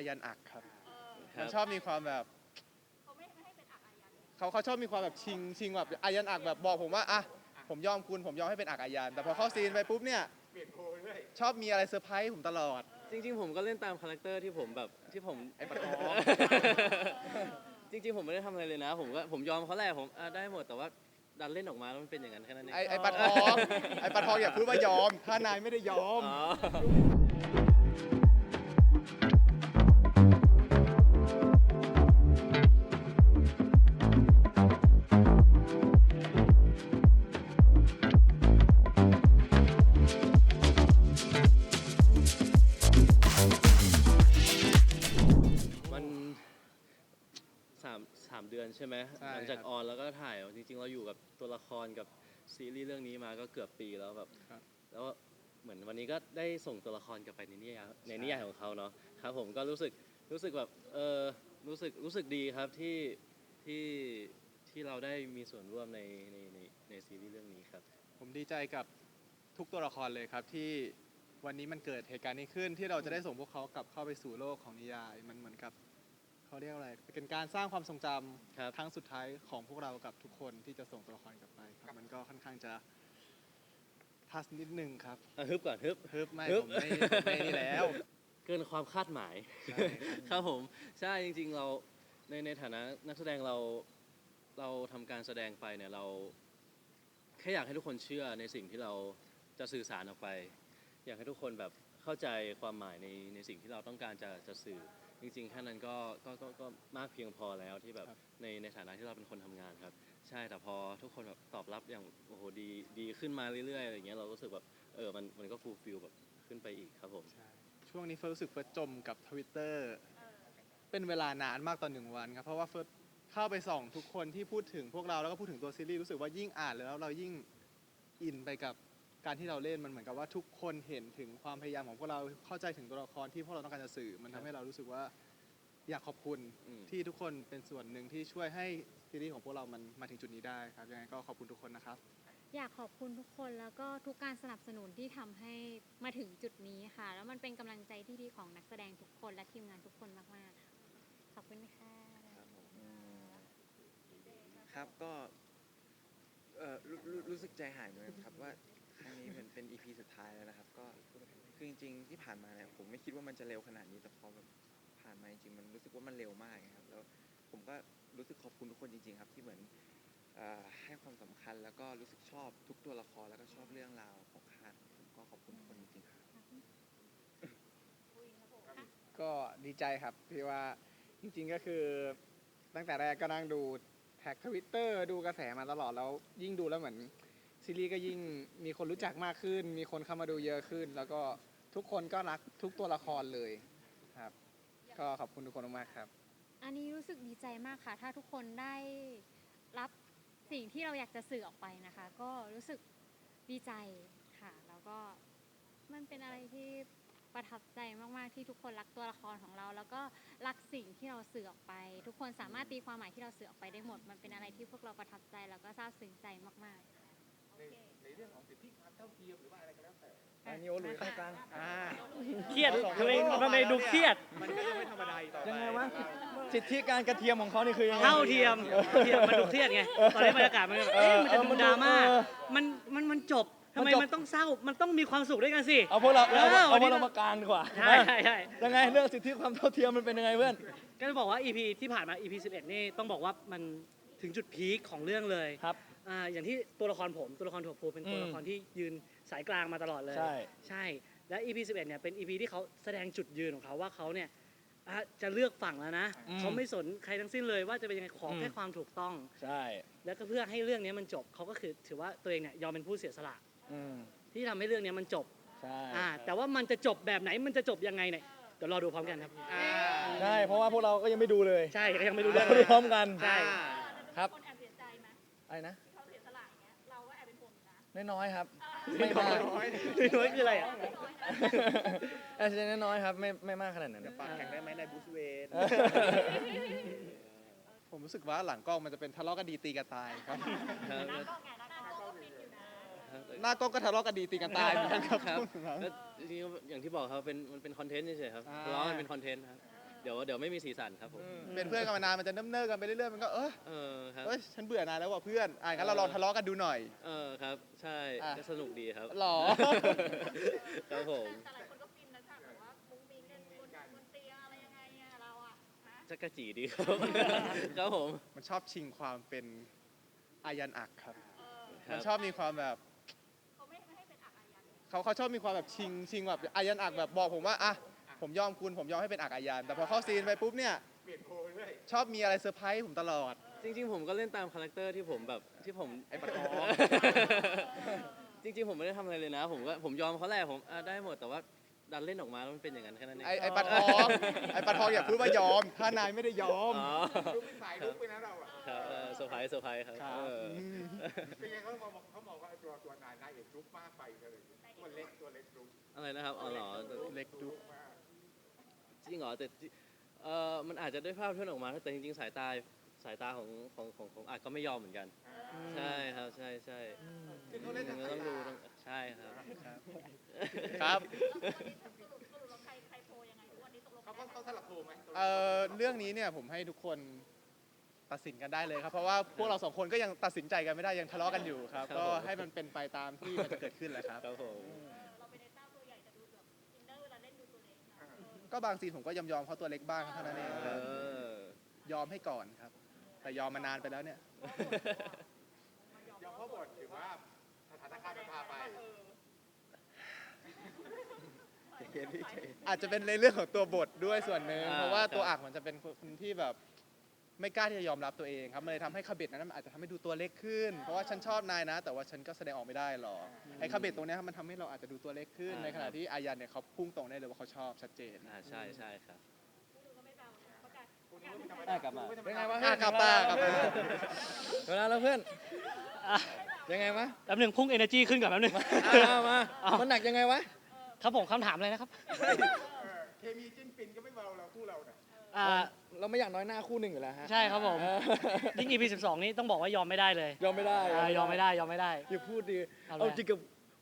อายันอักครับครัมันบชอบมีความแบบเขาเขาชอบมีความแบบชิงชิงแบบอายันอักแบบบอกผมว่าอะผมยอมคุณผมยอมให้เป็นอักอายันแต่พอเข้าซีนไปปุ๊บเนี่ยชอบมีอะไรเซอร์ไพรส์ผมตลอด จริง ๆ ผมก็เล่นตามคาแรคเตอร์ที่ผมแบบที่ผมไอ้ปะท้อจริง ๆ ผมไม่ได้ทำอะไรเลยนะ ผมก็ผมยอมเขาแหละผมอะได้หมดแต่ว่าดันเล่นออกมาแล้วมันเป็นอย่างนั้นแค่นั้นเองไอ้ไอ้ปะทองไอ้ปะทองอย่าพูดว่ายอม ถ้านายไม่ได้ยอม หมใช่หลังจากครับออนแล้วก็ถ่ายจริงๆ เราอยู่กับตัวละครกับซีรีส์เรื่องนี้มาก็เกือบปีแล้วแบบครับแล้วเหมือนวันนี้ก็ได้ส่งตัวละครกลับไปในนิยายในนิยายของเขาเนาะครับผมก็รู้สึกรู้สึกแบบเออรู้สึกรู้สึกดีครับที่ที่ที่เราได้มีส่วนร่วมในในในในซีรีส์เรื่องนี้ครับ ผมดีใจกับทุกตัวละครเลยครับที่วันนี้มันเกิดเหตุการณ์นี้ขึ้นที่เราจะได้ส่งพวกเขากลับเข้าไปสู่โลกของนิยายมันเหมือนกับ เขาเรียกอะไรเป็นการสร้างความทรงจำครับครั้งสุดท้ายของพวกเรากับทุกคนที่จะส่งตัวละครกลับไปครับมันก็ค่อนข้างจะทัสนิดนึงครับอะฮึบก่อนฮึบ ฮึบไม่ฮึบผมไม่ผมไม่นี่แล้ว เกินความคาดหมาย ใช่ ครับผม ใช่จริงๆเราในในฐานะนักแสดงเราเราทำการแสดงไปเนี่ยเราแค่อยากให้ทุกคนเชื่อในสิ่งที่เราจะสื่อสารออกไป อยากให้ทุกคนแบบ เข้าใจความหมายในในสิ่งที่เราต้องการจะจะสื่อ จริงๆแค่นั้นก็ก็ก็ก็มากเพียงพอแล้วที่แบบครับในในฐานะที่เราเป็นคนทำงานครับ ใช่แต่พอทุกคนแบบตอบรับอย่างโอ้โหดีดีขึ้นมาเรื่อยๆอะไรอย่างเงี้ยเรารู้สึกแบบเออมันมันก็ฟูลฟิลแบบขึ้นไปอีกครับผมช่วงนี้เฟิร์สรู้สึกเฟิร์สจมกับทวิตเตอร์เป็นเวลานานมากต่อหนึ่งวันครับเพราะว่าเฟิร์สเข้าไปส่องทุกคนที่พูดถึงพวกเราแล้วก็พูดถึงตัวซีรีส์รู้สึกว่ายิ่งอ่านแล้วเรายิ่งอินไปกับ การที่เราเล่นมันเหมือนกับว่าทุกคนเห็นถึงความพยายามของพวกเราเข้าใจถึงตัวละครที่พวกเราต้องการจะสื่อ มันทำให้เรารู้สึกว่าอยากขอบคุณอืม ที่ทุกคนเป็นส่วนหนึ่งที่ช่วยให้ซีรีส์ของพวกเรามันมาถึงจุดนี้ได้ครับยังไงก็ขอบคุณทุกคนนะครับ อยากขอบคุณทุกคนแล้วก็ทุกการสนับสนุนที่ทำให้มาถึงจุดนี้ค่ะ แล้วมันเป็นกำลังใจที่ดีของนักแสดงทุกคนและทีมงานทุกคนมากๆค่ะขอบคุณค่ะครับก็เอ่อรู้รู้รู้สึกใจหายเหมือนกันครับว่าค รั้งนี้เหมือนเป็นอีพีสุดท้ายแล้วนะครับ ก็คือจริง ๆ ที่ผ่านมาเนี่ยผมไม่คิดว่ามันจะเร็วขนาดนี้แต่พอแบบผ่านมาจริงๆมันรู้สึกว่ามันเร็วมากครับ แล้วผมก็รู้สึกขอบคุณทุกคนจริง ๆ ครับที่เหมือนให้ความสำคัญแล้วก็รู้สึกชอบทุกตัวละครแล้วก็ชอบเรื่องราวของคาดผมก็ขอบคุณทุกคนจริงๆครับก็ดีใจครับที่ว่าจริง ๆก็คือ ตั้งแต่แรกก็นั่งดูแท็กทวิตเตอร์ดูกระแสมาตลอดแล้วยิ่งดูแล้วเหมือน ซีรีส์ก็ยิ่งมีคนรู้จักมากขึ้น มีคนเข้ามาดูเยอะขึ้น แล้วก็ทุกคนก็รักทุกตัวละครเลยครับ ก็ขอบคุณทุกคนมากๆครับ อันนี้รู้สึกดีใจมากค่ะ ถ้าทุกคนได้รับสิ่งที่เราอยากจะสื่อออกไปนะคะ ก็รู้สึกดีใจค่ะ แล้วก็มันเป็นอะไรที่ประทับใจมาก ๆ ที่ทุกคนรักตัวละครของเรา แล้วก็รักสิ่งที่เราสื่อออกไป ทุกคนสามารถตีความหมายที่เราสื่อออกไปได้หมด มันเป็นอะไรที่พวกเราประทับใจแล้วก็ซาบซึ้งใจมาก ๆ อันนี้โอหลุยข้างกลางเครียดทำไมทำไมดูเครียด มันก็จะไม่ธรรมดาอีกต่อไปยังไงวะ สิทธิการกระเทียมของเขานี่คือยังไง เท่าเทียมเท่าเทียมมันดูเครียดไง ตอนนี้บรรยากาศมันแบบเอ๊ะมันจะดูดราม่า เออมัน มัน มันจบทำไมมันจบ มันต้องเศร้า มันต้องมีความสุขด้วยกันสิ เอาพวกเราเออเอาวัเอานพนี้วกเรามากลางดีกว่าใช่ใช่ใช่ ยังไงเรื่องสิทธิความเท่าเทียมมันเป็นยังไงเพื่อน ก็จะบอกว่า EP ที่ผ่านมา EP 11 นี่ต้องบอกว่ามันถึงจุดพีคของเรื่องเลย ครับ อ่าอย่างที่ตัวละครผมตัวละครถั่วพูเป็นตัวอืมละครที่ยืนสายกลางมาตลอดเลย ใช่ ใช่และ EP 11เนี่ยเป็น EP ที่เขาแสดงจุดยืนของเขาว่าเขาเนี่ยอะจะเลือกฝั่งแล้วนะอืม เขาไม่สนใครทั้งสิ้นเลยว่าจะเป็นยังไงขออมแค่ความถูกต้อง ใช่แล้วก็เพื่อให้เรื่องนี้มันจบเขาก็คือถือว่าตัวเองเนี่ยยอมเป็นผู้เสียสละ อืมที่ทำให้เรื่องนี้มันจบใช่อ่าแต่ว่ามันจะจบแบบไหนมันจะจบยังไงเนี่ยเดี๋ยวรอดูพร้อมกันครับใช่เพราะว่าพวกเราก็ยังไม่ดูเลยใช่ก็ยังไม่รู้เราเรื่องดูพร้อมกันใช่ครับอะไรนะ น้อยๆครับ ไม่มากน้อยน้อยคืออะไรอะ อาจจะน้อยๆครับ ไม่ไม่มากขนาดนั้น ปากแข็งได้ไหมในบูสเวน ผมรู้สึกว่าหลังกล้องมันจะเป็นทะเลาะกันดีตีกันตายครับครับแล้วหน้ากล้องก็ทะเลาะกันดีตีกันตายเหมือนกันครับครับ แล้วจริงๆอย่างที่บอกครับเป็นมันเป็นคอนเทนต์เฉยๆครับอ่า ร้องมันเป็นคอนเทนต์ครับ เดี๋ยวเดี๋ยวไม่มีสีสันครับผมเป็นเพื่อนกันมานานมันจะเนิ่มๆกันไปเรื่อยๆมันก็เออเออครับเอ้ยฉันเบื่อนายแล้วว่ะเพื่อนอะงั้นเราลองทะเลาะกันดูหน่อย เออครับ ใช่อะ ก็สนุกดีครับหรอ ครับผมแต่หลายคนก็ฟินนะฉากแบบว่ามุ้งมิ้งกันบนบนเตียงอะไรยังไงอะเราอะฮะจักรจีดีครับ ครับผมมันชอบชิงความเป็นอายันอักครับ เออคมัรันบชอบมีความแบบเขาไม่ไม่ให้เป็นอักอายันเขาเขาชอบมีความแบบชิงชิงแบบอายันอักแบบบอกผมว่าอะ ผมยอมคุณผมยอมให้เป็นอักอายันแต่พอเข้าซีนไปปุ๊บเนี่ยชอบมีอะไรเซอร์ไพรส์ผมตลอด จริงๆ ผมก็เล่นตามคาแรคเตอร์ที่ผมแบบที่ผมไอ้ปะท้อจริงๆ ผมไม่ได้ทำอะไรเลยนะ ผมก็ผมยอมเขาแหละผมอะได้หมดแต่ว่าดันเล่นออกมาแล้วมันเป็นอย่างนั้นแค่นั้นเองไอ้ไอ้ปะทองไอ้ปะทองอย่าพูดว่ายอม ถ้านายไม่ได้ยอม อ๋อลุกสายลุกไปนะเราอะครับเออเซอร์ไพรส์เซอร์ไพรส์ครับครับเออมเป็นไงเขามองเขามองว่าตัวตัวนายนายเอกลุกมากไปเลยตัวเล็กตัวเล็กลุกอะไรนะครับอ๋อเหรอแต่เล็กดุ จริงเหรอแต่จริเออมันอาจจะด้วยภาพที่มันออกมาแต่จริงๆสายตาสายตาของของของของอาจก็ไม่ยอมเหมือนกัน ใช่ครับใช่ใช่คือเขาเล่นจากก็สายต้องดูตา ต้องใช่ครับครับแล้ววันนี้สรุปสรุปเราใครใครโพลยังไงวันนี้ตกลงเขากันเขาได้ไหมเขาสลับโพลไหมเอ่อเรื่องนี้เนี่ยผมให้ทุกคนตัดสินกันได้เลยครับ เพราะว่าพวกเราสองคนก็ยังตัดสินใจกันไม่ได้ยังทะเลาะกันอยู่ครับครับก็ผมให้มันเป็นไปตามที่มันจะเกิดขึ้นแหละครับ ครับผม ก็บางซีนผมก็ยอมยอมเขาตัวเล็กบ้างเท่านั้นเองเออยอมให้ก่อนครับ แต่ยอมมานานไปแล้วเนี่ย ยอมพ่อบทถือว่าสถานการณ์มันพาไปอาจจะเป็นในเรื่องของตัวบทด้วยส่วนหนึ่งอ่าเพราะว่าตัวครับ อักมันจะเป็นคนที่แบบ ไม่กล้าที่จะยอมรับตัวเองครับมันเลยทำให้คาเบตนั้นมันอาจจะทำให้ดูตัวเล็กขึ้น เพราะว่าฉันชอบนายนะ แต่ว่าฉันก็แสดงออกไม่ได้หรอกไอ้คาเบตตรงเนี้ยครับมันทำให้เราอาจจะดูตัวเล็กขึ้นในขณะที่อายันเนี่ยเขาพุ่งตรงได้เลยว่าเขาชอบชัดเจนอ่าใช่ใช่ครับพูดถึงก็ไม่เบาประกาศประกาศอะกลับมาเป็นไงวะอะกลับมากลับมาเวลาแล้วเพื่อนอะยังไงวะแป๊บหนึ่งพุ่ง energy ขึ้นก่อนแป๊บหนึ่งอะมาเอา มันหนักยังไงวะ ครับผมคำถามเลยนะครับเคมีจิ้นปินก็ไม่เบาเราคู่เราเนี่ยอ่า เราไม่อยากน้อยหน้าคู่หนึ่งอยู่แล้วฮะใช่ครับผมเออยิ่ง EP 12 นี้ต้องบอกว่ายอมไม่ได้เลยยอมไม่ได้อ่ายอมไม่ได้ยอมไม่ได้ อย่าพูดดิเอาเลย เอาจริงกับ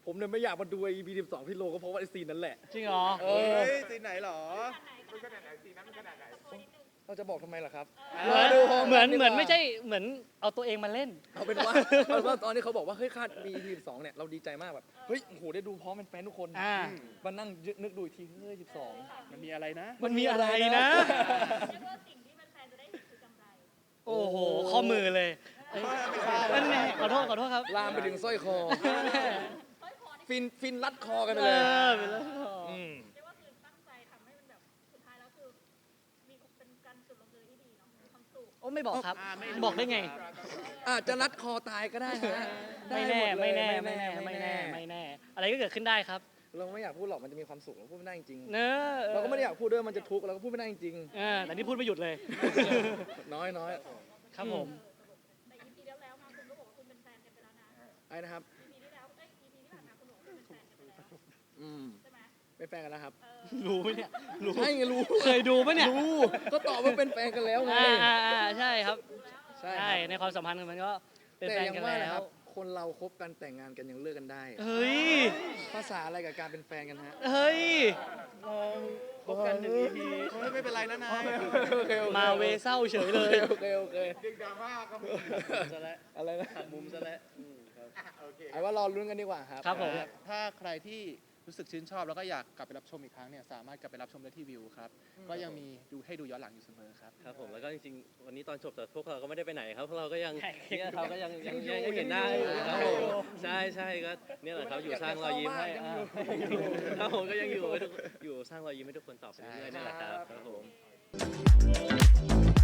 ผมเนี่ยไม่อยากมาดู EP 12พี่โลก็เพราะว่าไอซีนนั้นแหละจริงเหรอ เอเฮ้อยซีนไหนหรอ มันขนาดไหนซีนนั้นมันขนาดไหน เราจะบอกทำไมล่ะครับเหมือนดูพร้อมเหมือนกันดีกว่าเหมือนไม่ใช่เหมือนเอาตัวเองมาเล่น เอาเป็นว่าเอาเป็นว่าตอนนี้เขาบอกว่าเฮ้ยคาดมี EP 12เนี่ยเราดีใจมากแบบเฮ้ยโอ้โหได้ดูพร้อมเป็นแฟนทุกคนอ่า มานั่งนึกดูอีกทีเฮ้ย12มันมีอะไรนะ มันมีอะไรนะ เรียกว่าสิ่งที่แฟนๆจะได้เห็นคือกำไร โอ้โหข้อมือเลยเอ้ยนั่นไงขอโทษขอโทษครับลามไปถึงสร้อยคอเฮ้ยพอนี่ฟินฟินรัดคอกันไปเอเลยอเป็นแล้ว อืม ความสุขโอ้ไม่บอกครับอ่าไม่บอกได้ไง อาจจะรัดคอตายก็ได้ฮะไม่ด้แน่หดเลยไม่แน่ ไม่แน่ ไม่แน่ ไม่แน่ อะไรก็เกิดขึ้นได้ครับ เราไม่อยากพูดหรอกมันจะมีความสุขเราพูดไม่ได้จริงเนอะๆเราก็ไม่ได้อยากพูดด้วยมันจะทุกข์เราก็พูดไม่ได้จริงเออแต่นี่พูดไม่หยุดเลย ๆน้อยน้อยครับผม แต่ EP แล้วแล้วมาคุณก็บอกว่าคุณเป็นแฟนกันไปแล้วนะ ไอ้นะครับ EP ที่แล้วเอ้ย EP ที่ผ่านมาคุณบอกว่าคุณเป็นแฟนกันไปแล้วอืมใช่ไหม เป็นแฟนกันแล้วครับเออรู้ไหมเนี่ยรู้ใช่ไงรู้เคยดูปะเนี่ยรู้ก็ตอบว่าเป็นแฟนกันแล้วไงอ่าอ่าอ่าใช่ครับ ใช่ใช่ครับในความสัมพันธ์มันก็เป็นแต่แฟนยังกันว่าแล้นะคว รับ คนเราคบกันแต่งงานกันยังเลิกกันได้ เฮ้ย ภาษาอะไรกับการเป็นแฟนกันฮะเฮ้ย คบกันหนึ่ง EP เฮ้ยไม่เป็นไรนะนายโอเคโอเคมาเวเศร้าเฉยเลย โอเคโอเคดึงดราม่าก็มีซะแล้วอะไรนะหักมุมซะแล้วอืมครับ อะโอเคไอ้ว่ารอลุ้นกันดีกว่าครับ ครับผม ถ้าใครที่ รู้สึกชื่นชอบ แล้วก็อยากกลับไปรับชมอีกครั้งเนี่ยสามารถกลับไปรับชมได้ที่วิวครับก็ยังมีดูให้ดูย้อนหลังอยู่เสมอครับ ครับผมแล้วก็จริงๆวันนี้ตอนจบแต่พวกเราก็ไม่ได้ไปไหนครับพวกเราก็ยังใช่เนี่ยเขาก็ยังยังยัยังงอยู่ยังเห็นหน้ายังออยู่ยู่ครับผมใช่ใช่ก็เนี่ยแหละครับอยู่สร้างรอยยิ้มให้ยังอ่าอยู่ครับผมก็ยังอยู่ให้ทุกอยู่สร้างรอยยิ้มให้ทุกคนต่อไปเรื่อยๆนี่แหละครับครับผมค